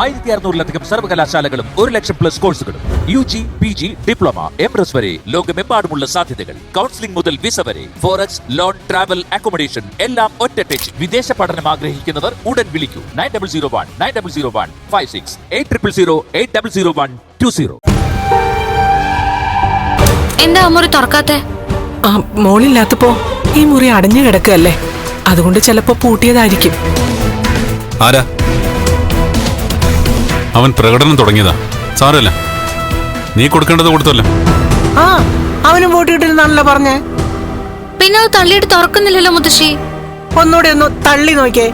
ആയിരത്തി അറുന്നൂറിലധികം സർവകലാശാലകളും ഒരു ലക്ഷം പ്ലസ് കോഴ്സുകളും U G P G diploma M S വരെ ലോകമെമ്പാടുമുള്ള സാധ്യതകൾ. കൗൺസിലിംഗ് മുതൽ വിസ വരെ ഫോറക്സ് ലോൺ ട്രാവൽ അക്കോമഡേഷൻ എല്ലാം ഒറ്റ ടച്ച് വിദേശ പഠനം ആഗ്രഹിക്കുന്നവർ ഉടൻ വിളിക്കൂ. Nine double zero one nine double zero one five six eight triple zero eight double zero one two zero എന്താ മുറി തുറക്കാത്തെ? ആ മോളില്ലാത്തപ്പോ ഈ മുറി അടഞ്ഞു കിടക്കല്ലേ അതുകൊണ്ട് ചിലപ്പോ പൂട്ടിയതായിരിക്കും. ആരാ? അവൻ പ്രകടനം തുടങ്ങിയതാ. സാരല്ല നീ കൊടുക്കേണ്ടത് കൊടുത്തല്ലോ. ആ അവനും കിട്ടില്ലെന്നാണല്ലോ പറഞ്ഞേ. പിന്നെ അത് തള്ളിയിട്ട് തുറക്കുന്നില്ലല്ലോ മുത്തശ്ശി. ഒന്നുകൂടെ ഒന്ന് തള്ളി നോക്കിയേ.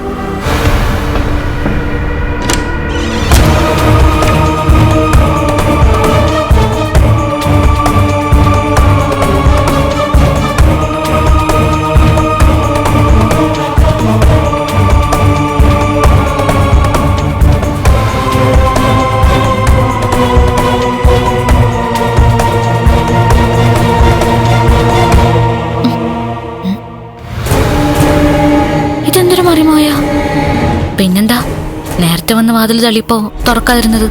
വാതിൽ തള്ളിപ്പോ തുറക്കാതിരുന്നത്.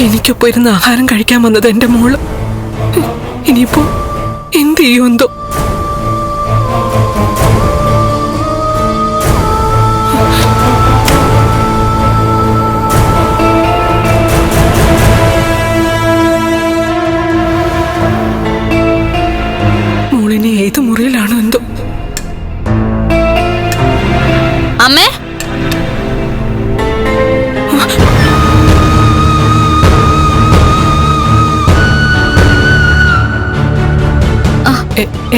എനിക്കൊപ്പം ഇരുന്ന് ആഹാരം കഴിക്കാൻ വന്നത് എന്റെ മോൾ. ഇനിയിപ്പോ എന്ത് ചെയ്യും ഏത് മുറിയിലാണോ എന്തോ? അമ്മേ?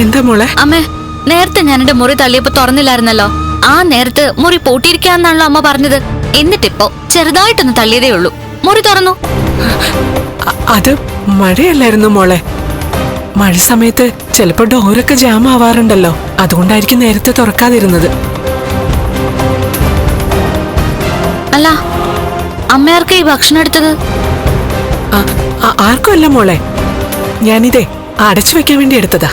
എന്താ മോളെ? അമ്മേ നേരത്തെ ഞാൻ എന്റെ മുറി തള്ളിയപ്പോ തുറന്നില്ലായിരുന്നല്ലോ. ആ നേരത്ത് മുറി പൂട്ടിയിരിക്കാന്നാണല്ലോ അമ്മ പറഞ്ഞത്. എന്നിട്ടിപ്പോ ചെറുതായിട്ടൊന്ന് തള്ളിയതേ ഉള്ളൂ. മുറി തുറന്നു. അത് മഴയല്ലായിരുന്നു മോളെ? മഴ സമയത്ത് ചിലപ്പോ ഡോറൊക്കെ ജാം ആവാറുണ്ടല്ലോ. അതുകൊണ്ടായിരിക്കും നേരത്തെ തുറക്കാതിരുന്നത്. അല്ല അമ്മയാർക്കാ ഈ ഭക്ഷണം എടുത്തത്? ആ- ആ- ആർക്കും അല്ല മോളെ. ഞാനിതേ അടച്ചു വെക്കാൻ വേണ്ടി എടുത്തതാ.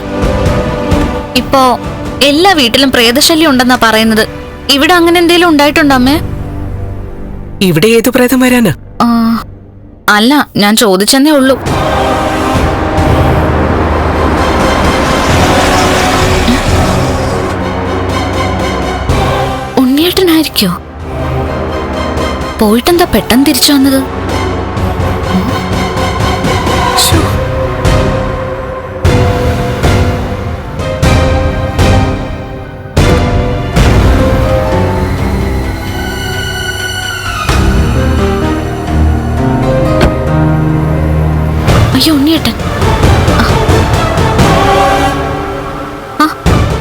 ഇപ്പോ എല്ലാ വീട്ടിലും പ്രേതശല്യം ഉണ്ടെന്നാ പറയുന്നത്. ഇവിടെ അങ്ങനെ എന്തെങ്കിലും ഉണ്ടായിട്ടുണ്ടോ അമ്മേ? ഇവിടെ ഏത് പ്രേതം വരാനാ? അല്ല ഞാൻ ചോദിച്ചെന്നേ ഉള്ളൂ. ഉണ്ണിയേട്ടനായിരിക്കോ പോയിട്ടെന്താ പെട്ടെന്ന് തിരിച്ചു വന്നത്. അയ്യോ ഉണ്ണിയേട്ടൻ ആ. ആ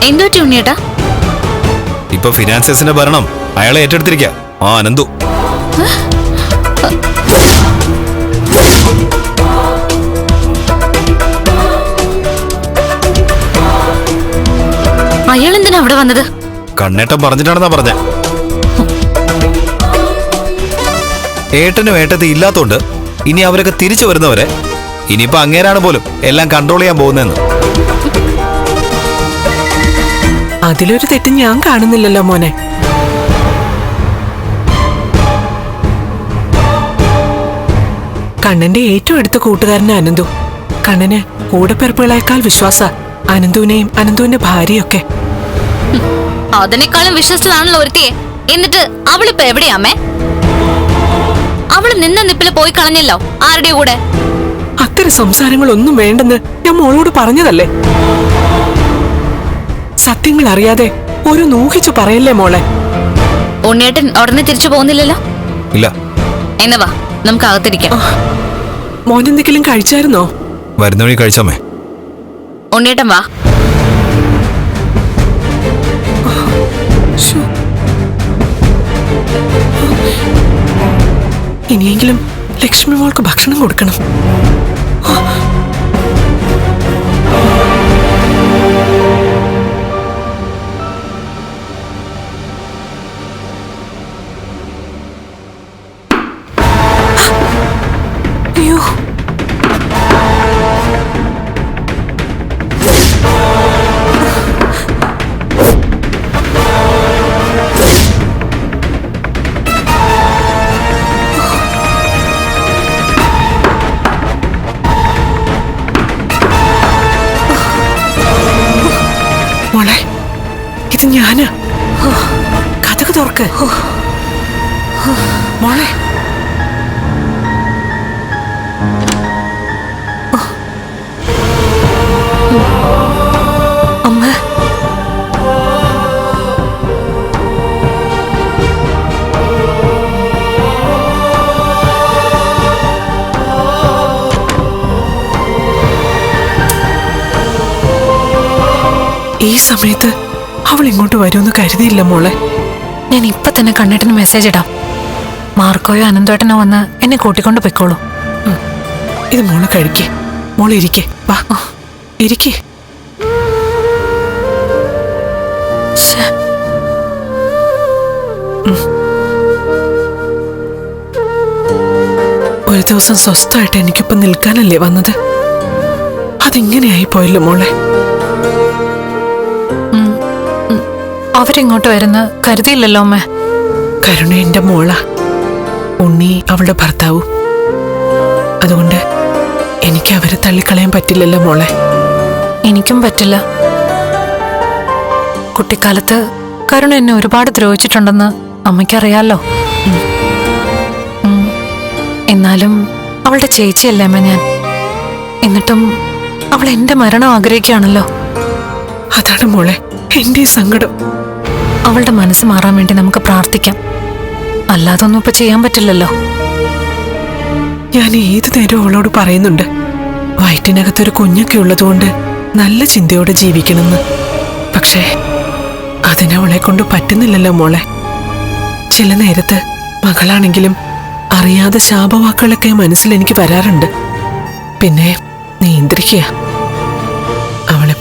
എന്തു പറ്റി ഉണ്ണിയേട്ടാ ഇപ്പൊ ഫിനാൻസേഴ്സിന്റെ ഭരണം. അയാളെ ഏറ്റെടുത്തിരിക്ക. ആ അനന്തു. അയാൾ എന്തിനാ അവിടെ വന്നത്? കണ്ണേട്ടൻ പറഞ്ഞിട്ടാണെന്നാ പറഞ്ഞ. ഏട്ടനും ഏട്ടത്തി ഇല്ലാത്തോണ്ട് ഇനി അവരൊക്കെ തിരിച്ചു വരുന്നവരെ ഇനിയിപ്പോ അങ്ങേരാണ് പോലും എല്ലാം കൺട്രോൾ ചെയ്യാൻ പോകുന്നതെന്ന്. അതിലൊരു തെറ്റ് ഞാൻ കാണുന്നില്ലല്ലോ മോനെ. കണ്ണന്റെ ഏറ്റവും അടുത്ത കൂട്ടുകാരനെ അനന്തു. കണ്ണന് കൂടപ്പിറപ്പുകളേക്കാൾ വിശ്വാസ അനന്തുവിനെയും അനന്തുവിന്റെ ഭാര്യയൊക്കെ. അതിനേക്കാളും വിശ്വസിച്ചതാണല്ലോ ഒരുത്തിയെ. എന്നിട്ട് അവളിപ്പോ എവിടെയാമേ അവൾ നിന്ന നിപ്പിൽ പോയി കളഞ്ഞല്ലോ. ആരുടെ കൂടെ? അത്തരം സംസാരങ്ങളൊന്നും വേണ്ടെന്ന് ഞാൻ മോളോട് പറഞ്ഞതല്ലേ? സത്യങ്ങൾ അറിയാതെ ഒരു നൂഹിച്ചു പറയല്ലേ മോളെ? ഉണ്ണിയേട്ടൻ ഉടനെ തിരിച്ചു പോകുന്നില്ലല്ലോ? ഇല്ല. എന്നാ വാ നമുക്ക് അകത്തിരിക്കാം. മോനെന്തെങ്കിലും കഴിച്ചായിരുന്നോ? വരുന്ന വഴി കഴിച്ചമ്മേ ഉണ്ണിയേട്ടൻ വാ. ശ്ശോ. ഇനിയെങ്കിലും ലക്ഷ്മി മോൾക്ക് ഭക്ഷണം കൊടുക്കണം. കിടക്ക് മോളെ. അമ്മ. ഈ സമയത്ത് അവൾ ഇങ്ങോട്ട് വരുമെന്ന് കരുതിയില്ല മോളെ. ഞാൻ ഇപ്പൊ തന്നെ കണ്ണേട്ടന് മെസ്സേജ് ഇടാം. മാർക്കോയോ അനന്തോട്ടനോ വന്ന് എന്നെ കൂട്ടിക്കൊണ്ട് പൊയ്ക്കോളൂ. ഇത് മോളെ കഴിക്കേ. മോളെ ഇരിക്കേ. വാ. ഇരിക്കേ. ഒരു ദിവസം സ്വസ്ഥമായിട്ട് എനിക്കിപ്പം നിൽക്കാനല്ലേ വന്നത്? അതിങ്ങനെയായി പോയല്ലോ മോളെ. അവരിങ്ങോട്ട് വരുന്ന കരുതിയില്ലല്ലോ അമ്മ. കരുണ എന്റെ മോള. ഉണ്ണി അവളുടെ ഭർത്താവും. അതുകൊണ്ട് എനിക്ക് അവരെ തള്ളിക്കളയാൻ പറ്റില്ലല്ലോ മോളെ. എനിക്കും പറ്റില്ല. കുട്ടിക്കാലത്ത് കരുണ എന്നെ ഒരുപാട് ദ്രോഹിച്ചിട്ടുണ്ടെന്ന് അമ്മയ്ക്കറിയാലോ. എന്നാലും അവളുടെ ചേച്ചിയല്ലേ അമ്മ ഞാൻ. എന്നിട്ടും അവൾ എന്റെ മരണം ആഗ്രഹിക്കുകയാണല്ലോ. അതാണ് മോളെ എന്റെ സങ്കടം. അവളുടെ മനസ്സ് മാറാൻ വേണ്ടി നമുക്ക് പ്രാർത്ഥിക്കാം. അല്ലാതെ ഒന്നും ഇപ്പൊ ചെയ്യാൻ പറ്റില്ലല്ലോ. ഞാൻ ഏത് നേരം അവളോട് പറയുന്നുണ്ട് വയറ്റിനകത്തൊരു കുഞ്ഞൊക്കെ ഉള്ളതുകൊണ്ട് നല്ല ചിന്തയോടെ ജീവിക്കണമെന്ന്. പക്ഷേ അതിനവളെ കൊണ്ട് പറ്റുന്നില്ലല്ലോ മോളെ. ചില നേരത്ത് മകളാണെങ്കിലും അറിയാതെ ശാപവാക്കുകളൊക്കെ മനസ്സിൽ എനിക്ക് വരാറുണ്ട്. പിന്നെ നിയന്ത്രിക്കുക.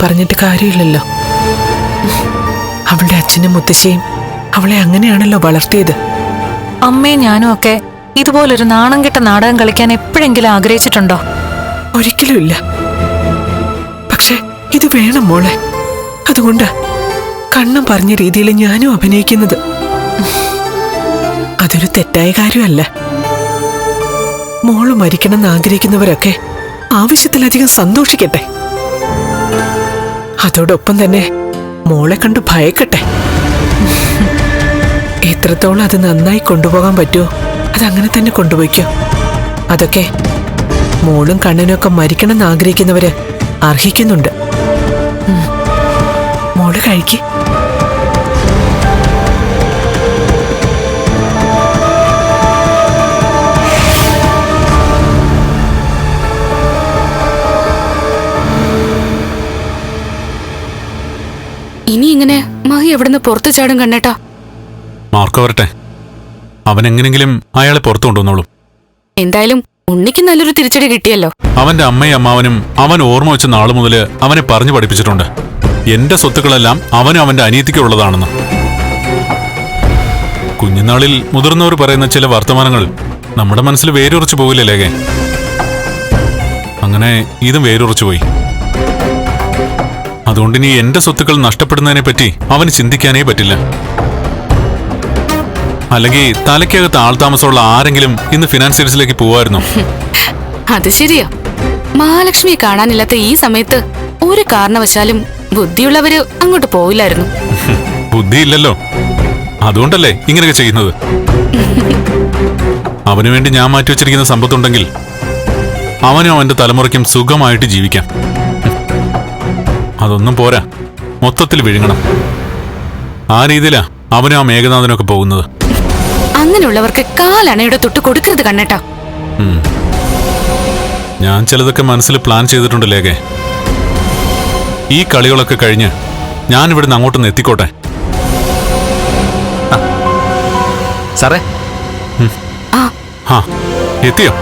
പറഞ്ഞിട്ട് കാര്യമില്ലല്ലോ. അവളുടെ അച്ഛനും മുത്തശ്ശിയും അവളെ അങ്ങനെയാണല്ലോ വളർത്തിയത്. അമ്മയും ഞാനും ഒക്കെ ഇതുപോലൊരു നാണം കെട്ട നാടകം കളിക്കാൻ എപ്പോഴെങ്കിലും ആഗ്രഹിച്ചിട്ടുണ്ടോ? ഒരിക്കലുമില്ല പക്ഷെ ഇത് വേണം മോളെ. അതുകൊണ്ട് കണ്ണം പറഞ്ഞ രീതിയിൽ ഞാനും അഭിനയിക്കുന്നത്. അതൊരു തെറ്റായ കാര്യമല്ല. മോൾ മരിക്കണം എന്ന് ആഗ്രഹിക്കുന്നവരൊക്കെ ആവശ്യത്തിലധികം സന്തോഷിക്കട്ടെ. അതോടൊപ്പം തന്നെ മോളെ കണ്ട് ഭയക്കട്ടെ. എത്രത്തോളം അത് നന്നായി കൊണ്ടുപോകാൻ പറ്റുമോ അതങ്ങനെ തന്നെ കൊണ്ടുപോയിക്കോ. അതൊക്കെ മോളും കണ്ണനൊക്കെ മരിക്കണമെന്ന് ആഗ്രഹിക്കുന്നവര് അർഹിക്കുന്നുണ്ട്. മോൾ കഴിക്ക്. ഇങ്ങനെ മഹി എവിടുന്ന് പുറത്തു ചാടും കണ്ണേട്ടാ. മാർക്കോ വരട്ടെ. അവൻ എങ്ങനെങ്കിലും അയാളെ പുറത്തു കൊണ്ടുവന്നോളും. എന്തായാലും ഉണ്ണിക്ക് നല്ലൊരു തിരിച്ചടി കിട്ടിയല്ലോ. അവന്റെ അമ്മയും അമ്മാവനും അവൻ ഓർമ്മ വെച്ച നാളു മുതൽ അവനെ പറഞ്ഞു പഠിപ്പിച്ചിട്ടുണ്ട്. എന്റെ സ്വത്തുക്കളെല്ലാം അവനും അവന്റെ അനിയത്തിക്കുള്ളതാണെന്ന് കുഞ്ഞുനാളിൽ മുതിർന്നവർ പറയുന്ന ചില വർത്തമാനങ്ങൾ നമ്മുടെ മനസ്സിൽ വേരുറച്ചു പോകില്ലേ ലേഖേ അങ്ങനെ ഇതും വേരുറച്ചു പോയി. അതുകൊണ്ട് ഇനി എന്റെ സ്വത്തുക്കൾ നഷ്ടപ്പെടുന്നതിനെ പറ്റി അവന് ചിന്തിക്കാനേ പറ്റില്ല. അല്ലെങ്കിൽ തലയ്ക്കകത്ത് ആൾതാമസമുള്ള ആരെങ്കിലും ഇന്ന് ഫിനാൻസിയേഴ്സിലേക്ക് പോവായിരുന്നു? അത് ശരിയാ. മഹാലക്ഷ്മിയെ കാണാനില്ലാത്ത ഈ സമയത്ത് ഒരു കാരണവശാലും ബുദ്ധിയുള്ളവര് അങ്ങോട്ട് പോവില്ലായിരുന്നു. ബുദ്ധിയില്ലല്ലോ. അതുകൊണ്ടല്ലേ ഇങ്ങനെയൊക്കെ ചെയ്യുന്നത്? അവനു വേണ്ടി ഞാൻ മാറ്റി വെച്ചിരിക്കുന്ന സമ്പത്തുണ്ടെങ്കിൽ അവനും അവന്റെ തലമുറയ്ക്കും സുഖമായിട്ട് ജീവിക്കാം. അതൊന്നും പോരാ. മൊത്തത്തിൽ വിഴുങ്ങണം. ആ രീതിയിലാ അവനും ആ മേഘനാഥനൊക്കെ പോകുന്നത്. അങ്ങനെയുള്ളവർക്ക് കാലണയുടെ തൊട്ട് കൊടുക്കരുത് കണ്ണേട്ടാ. ഞാൻ ചിലതൊക്കെ മനസ്സിൽ പ്ലാൻ ചെയ്തിട്ടുണ്ട് ലേഖേ. ഈ കളികളൊക്കെ കഴിഞ്ഞ് ഞാൻ ഇവിടുന്ന് അങ്ങോട്ടൊന്ന് എത്തിക്കോട്ടെ? സാറേ. ആ എത്തിയോ?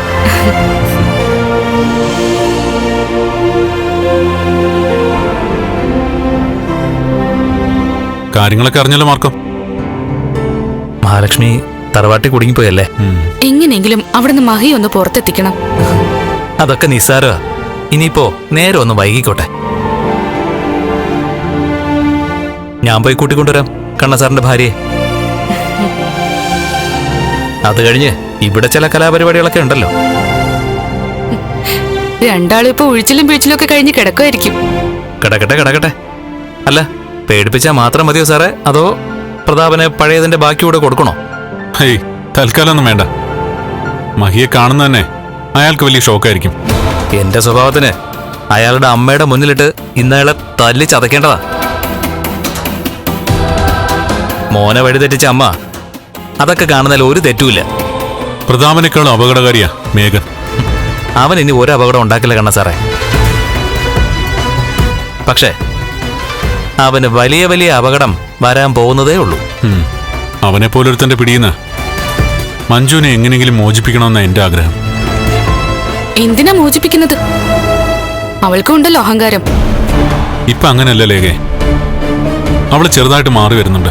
കാര്യങ്ങളൊക്കെ അറിഞ്ഞല്ലോ മാർക്കോ. മഹാലക്ഷ്മി തറവാട്ടി കുടുങ്ങിപ്പോയല്ലേ? എങ്ങനെങ്കിലും എങ്ങനെയെങ്കിലും അവിടുന്ന് മഹി ഒന്ന് പുറത്തെത്തിക്കണം. അതൊക്കെ നിസ്സാരമാ ഇനിയിപ്പോ നേരെ ഒന്ന് വൈകിക്കോട്ടെ. ഞാൻ പോയി കൂട്ടിക്കൊണ്ടുവരാം കണ്ണ സാറിന്റെ ഭാര്യയെ. അത് കഴിഞ്ഞ് ഇവിടെ ചില കലാപരിപാടികളൊക്കെ ഉണ്ടല്ലോ. രണ്ടാളിപ്പോ ഒഴിച്ചിലും പിഴിച്ചിലും ഒക്കെ കഴിഞ്ഞ് കിടക്കുമായിരിക്കും കിടക്കട്ടെ കിടക്കട്ടെ. അല്ല പേടിപ്പിച്ചാൽ മാത്രം മതിയോ സാറേ? അതോ പ്രതാപന് പഴയതിന്റെ ബാക്കിയൂടെ കൊടുക്കണോ? ഹൈ തൽക്കാലൊന്നും വേണ്ട. മഹിയെ കാണുന്ന തന്നെ അയാൾക്ക് വലിയ ഷോക്കായിരിക്കും. എന്റെ സ്വഭാവത്തിന് അയാളുടെ അമ്മയുടെ മുന്നിലിട്ട് ഇന്നയാളെ തല്ലി ചതക്കേണ്ടതാ. മോനെ വഴിതെറ്റിച്ച അമ്മ അതൊക്കെ കാണുന്നതിൽ ഒരു തെറ്റുമില്ല. പ്രതാപനേക്കാളും അപകടകാരിയാ മേഘൻ. അവൻ ഇനി ഒരു അപകടം ഉണ്ടാക്കില്ല കണ്ണ സാറേ. പക്ഷേ അവന് വലിയ വലിയ അപകടം വരാൻ പോകുന്നതേ ഉള്ളൂ. അവനെ പോലൊരുത്തന്റെ പിടിയുന്ന. മഞ്ജുവിനെ എങ്ങനെയെങ്കിലും മോചിപ്പിക്കണമെന്ന എന്റെ ആഗ്രഹം. എന്തിനാ മോചിപ്പിക്കുന്നത്? അവൾക്കുണ്ടല്ലോ അഹങ്കാരം. ഇപ്പൊ അങ്ങനല്ല ലേഖേ. അവൾ ചെറുതായിട്ട് മാറി വരുന്നുണ്ട്.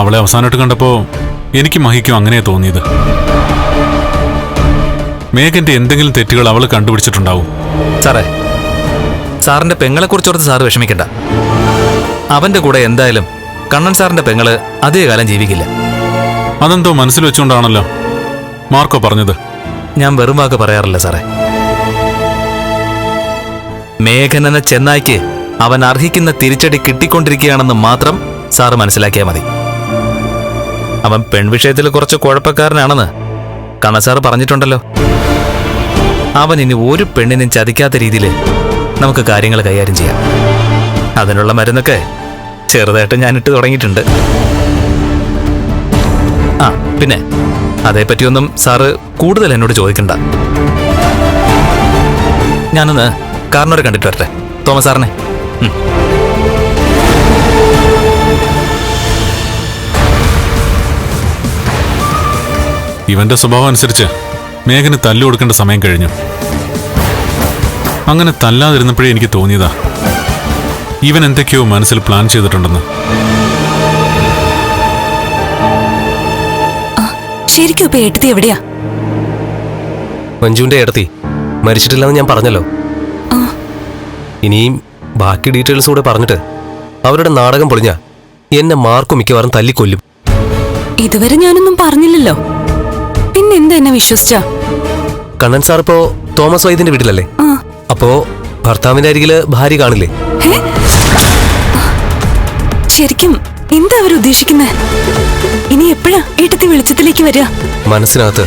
അവളെ അവസാനമായിട്ട് കണ്ടപ്പോ എനിക്ക് മഹിക്കും അങ്ങനെ തോന്നിയത്. മേഘന്റെ എന്തെങ്കിലും തെറ്റുകൾ അവൾ കണ്ടുപിടിച്ചിട്ടുണ്ടാവും. സാറേ സാറിന്റെ പെങ്ങളെ കുറിച്ചോർത്ത് സാറ് വിഷമിക്കണ്ട. അവന്റെ കൂടെ എന്തായാലും കണ്ണൻ സാറിന്റെ പെങ്ങൾ അധികകാലം ജീവിക്കില്ല. അതെന്തോ മനസ്സിൽ വെച്ചുകൊണ്ടാണല്ലോ മാർക്കോ പറഞ്ഞത്. ഞാൻ വെറും വാക്ക് പറയാറില്ല സാറേ. മേഘൻ എന്ന ചെന്നായ്ക്ക് അവൻ അർഹിക്കുന്ന തിരിച്ചടി കിട്ടിക്കൊണ്ടിരിക്കുകയാണെന്ന് മാത്രം സാറ് മനസ്സിലാക്കിയാൽ മതി. അവൻ പെൺവിഷയത്തിൽ കുറച്ച് കുഴപ്പക്കാരനാണെന്ന് കണ്ണ സാറ് പറഞ്ഞിട്ടുണ്ടല്ലോ. അവൻ ഇനി ഒരു പെണ്ണിനും ചതിക്കാത്ത രീതിയിൽ നമുക്ക് കാര്യങ്ങൾ കൈകാര്യം ചെയ്യാം. അതിനുള്ള മരുന്നൊക്കെ ചെറുതായിട്ട് ഞാൻ ഇട്ട് തുടങ്ങിയിട്ടുണ്ട്. ആ പിന്നെ അതേപ്പറ്റിയൊന്നും സാറ് കൂടുതൽ എന്നോട് ചോദിക്കണ്ട. ഞാനൊന്ന് കാരണവരെ കണ്ടിട്ട് വരട്ടെ. തോമസ് സാറിനെ. ഇവന്റെ സ്വഭാവം അനുസരിച്ച് മേഘന് തല്ലു കൊടുക്കേണ്ട സമയം കഴിഞ്ഞു. അങ്ങനെ തല്ലാതിരുന്നപ്പോഴേ എനിക്ക് തോന്നിയതാ. ഇവൻ എന്തൊക്കെയോ മനസ്സിൽ പ്ലാൻ ചെയ്തിട്ടുണ്ടെന്ന്. ശരിക്കും ഇപ്പൊ ഏട്ടത്തി എവിടെയാ? മഞ്ജുവിന്റെ ഏടത്തി മരിച്ചിട്ടില്ലെന്ന് ഞാൻ പറഞ്ഞല്ലോ. ഇനിയും ബാക്കി ഡീറ്റെയിൽസ് കൂടെ പറഞ്ഞിട്ട് അവരുടെ നാടകം പൊളിഞ്ഞ എന്നെ മാർക്കും മിക്കവാറും തല്ലിക്കൊല്ലും. ഇതുവരെ ഞാനൊന്നും പറഞ്ഞില്ലല്ലോ. പിന്നെ എന്താ എന്നെ വിശ്വസിച്ചാ? കണ്ണൻ സാർ ഇപ്പോ തോമസ് വൈദ്യന്റെ വീട്ടിലല്ലേ? അപ്പോ ഭർത്താവിന്റെ അരികിൽ ഭാര്യ കാണില്ലേ? ശരിക്കും എന്താ അവർ ഉദ്ദേശിക്കുന്നത് ഇനി എപ്പോഴാ ഏട്ടത്തി വെളിച്ചത്തിലേക്ക് വരിക? മനസ്സിനകത്ത്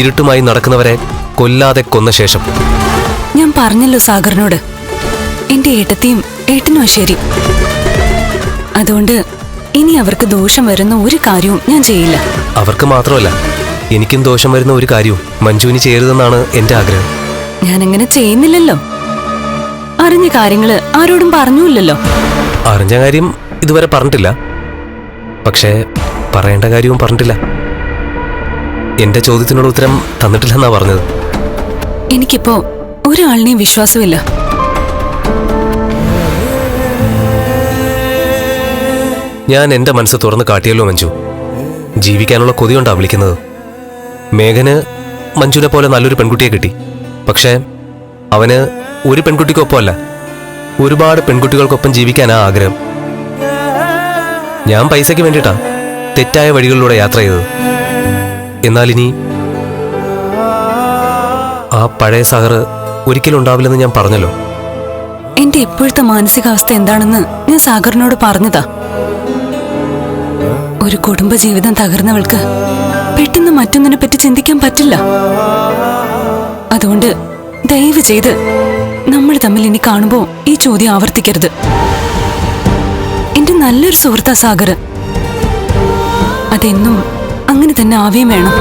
ഇരുട്ടുമായി നടക്കുന്നവരെ കൊല്ലാതെ കൊന്ന ശേഷം. ഞാൻ പറഞ്ഞല്ലോ സാഗറിനോട്. എന്റെ ഏട്ടത്തിയും ഏട്ടനോ ശരി അതുകൊണ്ട് ഇനി അവർക്ക് ദോഷം വരുന്ന ഒരു കാര്യവും ഞാൻ ചെയ്യില്ല. അവർക്ക് മാത്രമല്ല എനിക്കും ദോഷം വരുന്ന ഒരു കാര്യവും മഞ്ജുവിന് ചെയ്യരുതെന്നാണ് എന്റെ ആഗ്രഹം. ഞാൻ അങ്ങനെ ചെയ്യുന്നില്ലല്ലോ. അറിഞ്ഞ കാര്യങ്ങൾ ആരോടും പറഞ്ഞില്ലല്ലോ. അറിഞ്ഞ കാര്യം ഇതുവരെ പറഞ്ഞിട്ടില്ല. പക്ഷേ പറയേണ്ട കാര്യവും പറഞ്ഞിട്ടില്ല. എന്റെ ചോദ്യത്തിനുള്ള ഉത്തരം തന്നിട്ടില്ലെന്നാ പറഞ്ഞത്. എനിക്കിപ്പോ ഒരാളിനെയും വിശ്വാസമില്ല. ഞാൻ എന്റെ മനസ്സ് തുറന്ന് കാട്ടിയല്ലോ മഞ്ജു. ജീവിക്കാനുള്ള കൊതികൊണ്ടാ വിളിക്കുന്നത്. മേഘന് മഞ്ജുനെ പോലെ നല്ലൊരു പെൺകുട്ടിയെ കിട്ടി. പക്ഷേ അവന് ഒരു പെൺകുട്ടിക്കൊപ്പമല്ല. ഒരുപാട് പെൺകുട്ടികൾക്കൊപ്പം ജീവിക്കാനാ ആഗ്രഹം. ഞാൻ പൈസയ്ക്ക് വേണ്ടിയിട്ടാണ് തെറ്റായ വഴികളിലൂടെ യാത്ര ചെയ്തത്. എന്നാൽ ഇനി ആ പഴയ സഹർ ഒരിക്കലും ഉണ്ടാവില്ലെന്ന് ഞാൻ പറഞ്ഞല്ലോ. എന്റെ ഇപ്പോഴത്തെ മാനസികാവസ്ഥ എന്താണെന്ന് ഞാൻ സാഗറിനോട് പറഞ്ഞതാ. ഒരു കുടുംബ ജീവിതം തകർന്നവൾക്ക് പെട്ടെന്ന് മറ്റൊന്നിനെ പറ്റി ചിന്തിക്കാൻ പറ്റില്ല. അതുകൊണ്ട് ദയവ് ചെയ്ത് നമ്മൾ തമ്മിൽ ഇനി കാണുമ്പോ ഈ ചോദ്യം ആവർത്തിക്കരുത്. എന്റെ നല്ലൊരു സുഹൃത്താ സാഗർ. അതെന്നും അങ്ങനെ തന്നെ ആവുകയും വേണം.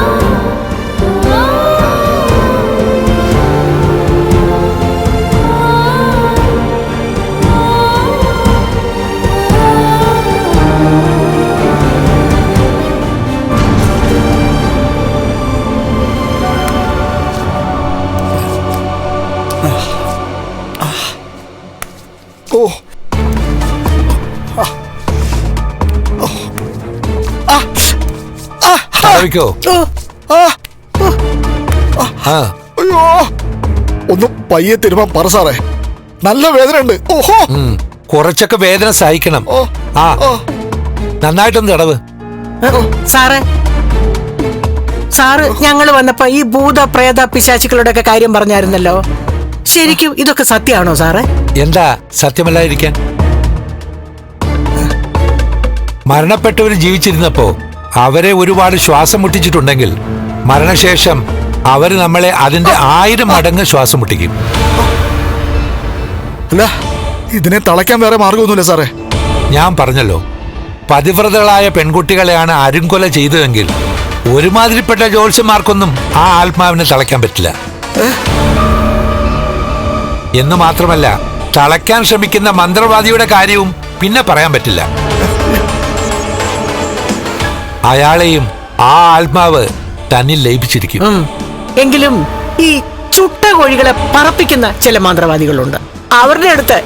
ആ അയ്യോ. ഒന്ന് പയ്യെ തരുമ്പോ പറ സാറേ. നല്ല വേദന ഉണ്ട് ഓഹോ. കുറച്ചൊക്കെ വേദന സഹിക്കണം. ഓ ആ. ഓ നന്നായിട്ടൊന്ന് തടവ് സാറേ. സാറ് ഞങ്ങൾ വന്നപ്പോ ഈ ഭൂത പ്രേത പിശാചുക്കളുടെ ഒക്കെ കാര്യം പറഞ്ഞായിരുന്നല്ലോ. ശരിക്കും ഇതൊക്കെ സത്യമാണോ സാറേ? എന്താ സത്യമല്ലാതിരിക്കാൻ മരണപ്പെട്ടവര് ജീവിച്ചിരുന്നപ്പോ അവരെ ഒരുപാട് ശ്വാസം മുട്ടിച്ചിട്ടുണ്ടെങ്കിൽ മരണശേഷം അവർ നമ്മളെ അതിന്റെ ആയിരം മടങ്ങ് ശ്വാസം മുട്ടിക്കും. അല്ല ഇതിനെ തളയ്ക്കാൻ വേറെ മാർഗമൊന്നുമില്ല സാറേ. ഞാൻ പറഞ്ഞല്ലോ പതിവ്രതകളായ പെൺകുട്ടികളെയാണ് അരുംകൊല ചെയ്തതെങ്കിൽ ഒരുമാതിരിപ്പെട്ട ജ്യോത്സ്യന്മാർക്കൊന്നും ആ ആത്മാവിനെ തളയ്ക്കാൻ പറ്റില്ല. എന്ന് മാത്രമല്ല തളയ്ക്കാൻ ശ്രമിക്കുന്ന മന്ത്രവാദിയുടെ കാര്യവും പിന്നെ പറയാൻ പറ്റില്ല. അയാളെയും ആ ആത്മാവ് തന്നിൽ ലയിപ്പിച്ചിരിക്കും. എങ്കിലും ഈ ചുട്ട കോഴികളെ പറപ്പിക്കുന്ന ചില മന്ത്രവാദികളുണ്ട്. അവരുടെ അടുത്ത്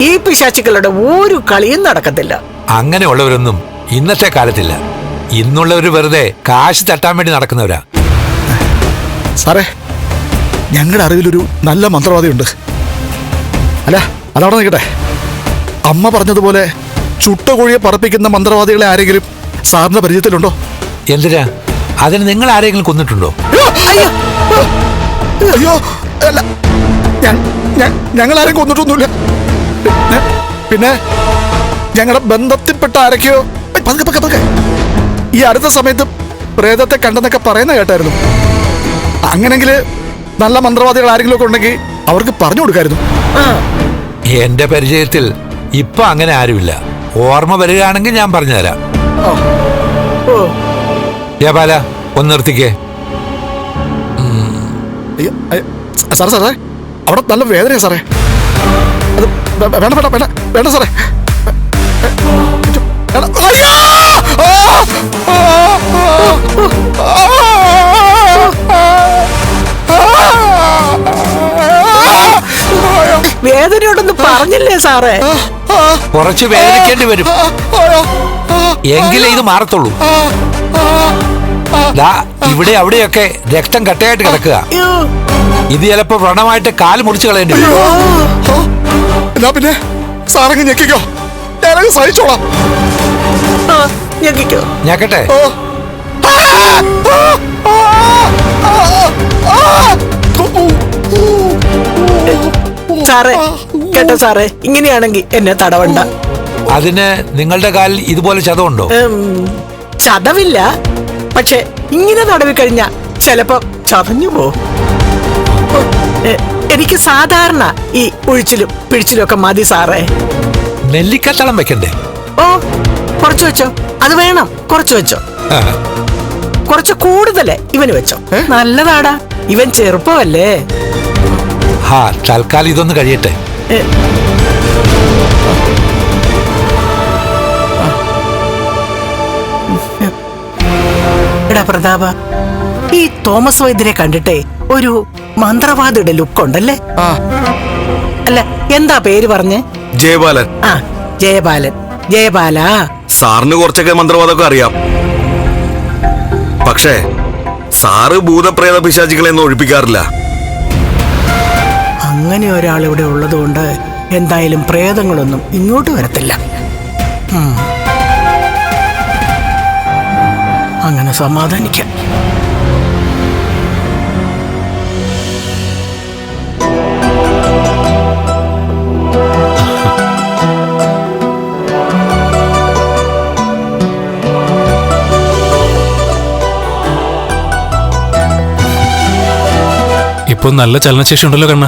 ഈ- പിശാചുക്കളുടെ ഒരു കളിയും നടക്കത്തില്ല. അങ്ങനെയുള്ളവരൊന്നും ഇന്നത്തെ കാലത്തില്ല. ഇന്നുള്ളവർ വെറുതെ കാശ് തട്ടാൻ വേണ്ടി നടക്കുന്നവരാ. സാറേ ഞങ്ങളുടെ അറിവിലൊരു നല്ല മന്ത്രവാദിയുണ്ട്. അല്ല അതവിടെ നിൽക്കട്ടെ. അമ്മ പറഞ്ഞതുപോലെ ചുട്ട കോഴിയെ പറപ്പിക്കുന്ന മന്ത്രവാദികളെ ആരെങ്കിലും സാറിന്റെ പരിചയത്തിലുണ്ടോ? എന്തിനാ? അതിന് നിങ്ങൾ ആരെങ്കിലും കൊന്നിട്ടുണ്ടോ? അയ്യോ അയ്യോ അല്ല ഞങ്ങൾ ആരും കൊന്നിട്ടൊന്നുമില്ല. പിന്നെ- പിന്നെ ഞങ്ങളുടെ ബന്ധത്തിൽപ്പെട്ട ആരൊക്കെയോ ഏയ്, പതുക്കെ പതുക്കെ പതുക്കെ. ഈ അടുത്ത സമയത്ത് പ്രേതത്തെ കണ്ടെന്നൊക്കെ പറയുന്ന കേട്ടായിരുന്നു. അങ്ങനെങ്കിൽ നല്ല മന്ത്രവാദികൾ ആരെങ്കിലും ഒക്കെ ഉണ്ടെങ്കിൽ അവർക്ക് പറഞ്ഞു കൊടുക്കായിരുന്നു. എന്റെ പരിചയത്തിൽ ഇപ്പൊ അങ്ങനെ ആരുമില്ല. ഓർമ്മ വരികയാണെങ്കിൽ ഞാൻ പറഞ്ഞുതരാം. ജയപാല ഒന്ന് നിർത്തിക്കേ. സാറേ സാറേ. അവിടെ നല്ല വേദനയാണ് സാറേ. അത് വേണ്ട വേണ്ട വേണ്ട വേണ്ട സാറേ! വേദനയോടൊന്ന് പറഞ്ഞില്ലേ സാറേ? കുറച്ച് വേദനിക്കേണ്ടി വരും. എങ്കിലേ ഇത് മാറത്തുള്ളൂ. ദാ ഇവിടെ അവിടെയൊക്കെ രക്തം കട്ടയായിട്ട് കിടക്കുക. ഇത് ചിലപ്പോ വ്രണമായിട്ട് കാൽ മുറിച്ചു കളയേണ്ടി വരും. എന്നാ പിന്നെ സാറങ്ങ് ഞെക്കിക്കോ. ഞാനങ്ങ് സഹിച്ചോളാം. ഞെക്കട്ടെ! സാറേ കേട്ടോ സാറേ ഇങ്ങനെയാണെങ്കിൽ എന്നെ തടവണ്ട. അതിന് നിങ്ങളുടെ കാലിൽ ഇതുപോലെ ചതവുണ്ടോ? ചതവില്ല. പക്ഷെ ഇങ്ങനെ തടവി കഴിഞ്ഞ ചിലപ്പോ ചതഞ്ഞു പോ എനിക്ക് സാധാരണ ഈ ഒഴിച്ചിലും പിഴിച്ചിലും ഒക്കെ മതി സാറേ. നെല്ലിക്കത്തളം വെക്കണ്ടേ? ഓ കുറച്ച് വെച്ചോ. അത് വേണം. കുറച്ച് വെച്ചോ. കുറച്ച് കൂടുതൽ ഇവന് വെച്ചോ. നല്ലതാടാ. ഇവൻ ചെറുപ്പമല്ലേ? ഹാ തൽക്കാലം ഇതൊന്ന് കഴിയട്ടെ. പ്രതാപ ഈ തോമസ് വൈദ്യരെ കണ്ടിട്ടേ ഒരു മന്ത്രവാദിയുടെ ലുക്ക് ഉണ്ടല്ലേ? അല്ല എന്താ പേര് പറഞ്ഞേ? ജയബാലൻ. ആ ജയബാലൻ. ജയബാല. സാറിന് കുറച്ചൊക്കെ മന്ത്രവാദമൊക്കെ അറിയാം. പക്ഷേ സാറ് ഭൂതപ്രേത പിശാചികളെ ഒന്നും ഒഴിപ്പിക്കാറില്ല. അങ്ങനെ ഒരാൾ ഇവിടെ ഉള്ളതുകൊണ്ട് എന്തായാലും പ്രേതങ്ങളൊന്നും ഇങ്ങോട്ട് വരത്തില്ല. ഉം. സമാധാനിക്കാം ഇപ്പൊ നല്ല ചലനശേഷി ഉണ്ടല്ലോ കണ്ണ.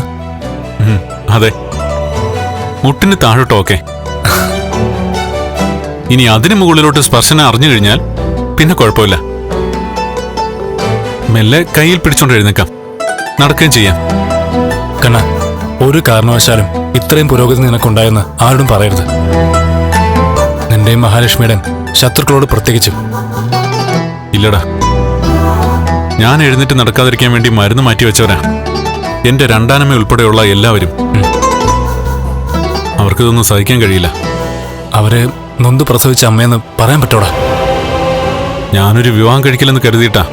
അതെ. മുട്ടിന് താഴോട്ടോ ഓക്കെ ഇനി അതിന് മുകളിലോട്ട് സ്പർശനം അറിഞ്ഞു കഴിഞ്ഞാൽ പിന്നെ കുഴപ്പമില്ല. മെല്ലെ കയ്യിൽ പിടിച്ചോണ്ട് എഴുന്നേക്കാം നടക്കുകയും ചെയ്യാം. കണ്ണ ഒരു കാരണവശാലും ഇത്രയും പുരോഗതി നിനക്കുണ്ടായെന്ന് ആരോടും പറയരുത്. നിന്റെയും മഹാലക്ഷ്മിയുടെയും ശത്രുക്കളോട് പ്രത്യേകിച്ചും. ഇല്ലടാ. ഞാൻ എഴുന്നേറ്റ് നടക്കാതിരിക്കാൻ വേണ്ടി മരുന്ന് മാറ്റി വെച്ചവരാ എന്റെ രണ്ടാനമ്മ ഉൾപ്പെടെയുള്ള എല്ലാവരും. അവർക്കിതൊന്നും സഹിക്കാൻ കഴിയില്ല. അവരെ നൊന്ത് പ്രസവിച്ച അമ്മയെന്ന് പറയാൻ പറ്റോടാ. ഞാനൊരു വിവാഹം കഴിക്കില്ലെന്ന് കരുതിയിട്ടാ.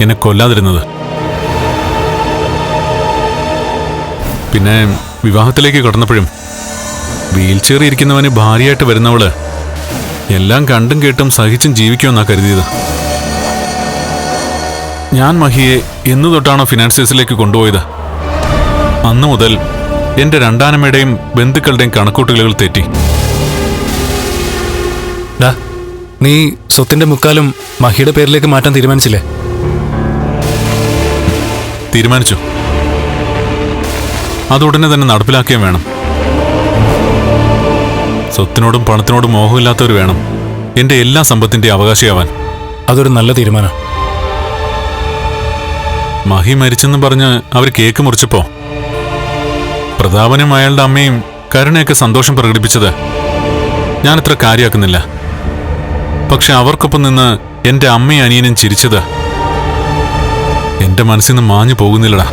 എന്നെ കൊല്ലാതിരുന്നത്. പിന്നെ വിവാഹത്തിലേക്ക് കടന്നപ്പോഴും വീൽ ചെയർ ഇരിക്കുന്നവന് ഭാര്യയായിട്ട് വരുന്നവൾ എല്ലാം കണ്ടും കേട്ടും സഹിച്ചും ജീവിക്കുമെന്നാ കരുതിയത്. ഞാൻ മഹിയെ എന്നു തൊട്ടാണോ ഫിനാൻസിയേഴ്സിലേക്ക് കൊണ്ടുപോയത്? അന്നു മുതൽ എന്റെ രണ്ടാനമ്മയുടെയും ബന്ധുക്കളുടെയും കണക്കൂട്ടലുകൾ തെറ്റി. നീ സ്വത്തിന്റെ മുക്കാലും മഹിയുടെ പേരിലേക്ക് മാറ്റാൻ തീരുമാനിച്ചില്ലേ? തീരുമാനിച്ചു. അത് ഉടനെ തന്നെ നടപ്പിലാക്കുകയും വേണം. സ്വത്തിനോടും പണത്തിനോടും മോഹമില്ലാത്തവർ വേണം. എന്റെ എല്ലാ സമ്പത്തിന്റെ അവകാശിയാവാൻ. അതൊരു നല്ല തീരുമാനം. മഹി മരിച്ചെന്ന് പറഞ്ഞ് അവർ കേക്ക് മുറിച്ചപ്പോ പ്രതാപനും അയാളുടെ അമ്മയും കരുണയൊക്കെ സന്തോഷം പ്രകടിപ്പിച്ചത് ഞാനത്ര കാര്യമാക്കുന്നില്ല. പക്ഷെ അവർക്കൊപ്പം നിന്ന് എന്റെ അമ്മയും അനിയനും ചിരിച്ചത് എന്റെ മനസ്സിൽ നിന്ന് മാഞ്ഞു പോകുന്നില്ലടാ.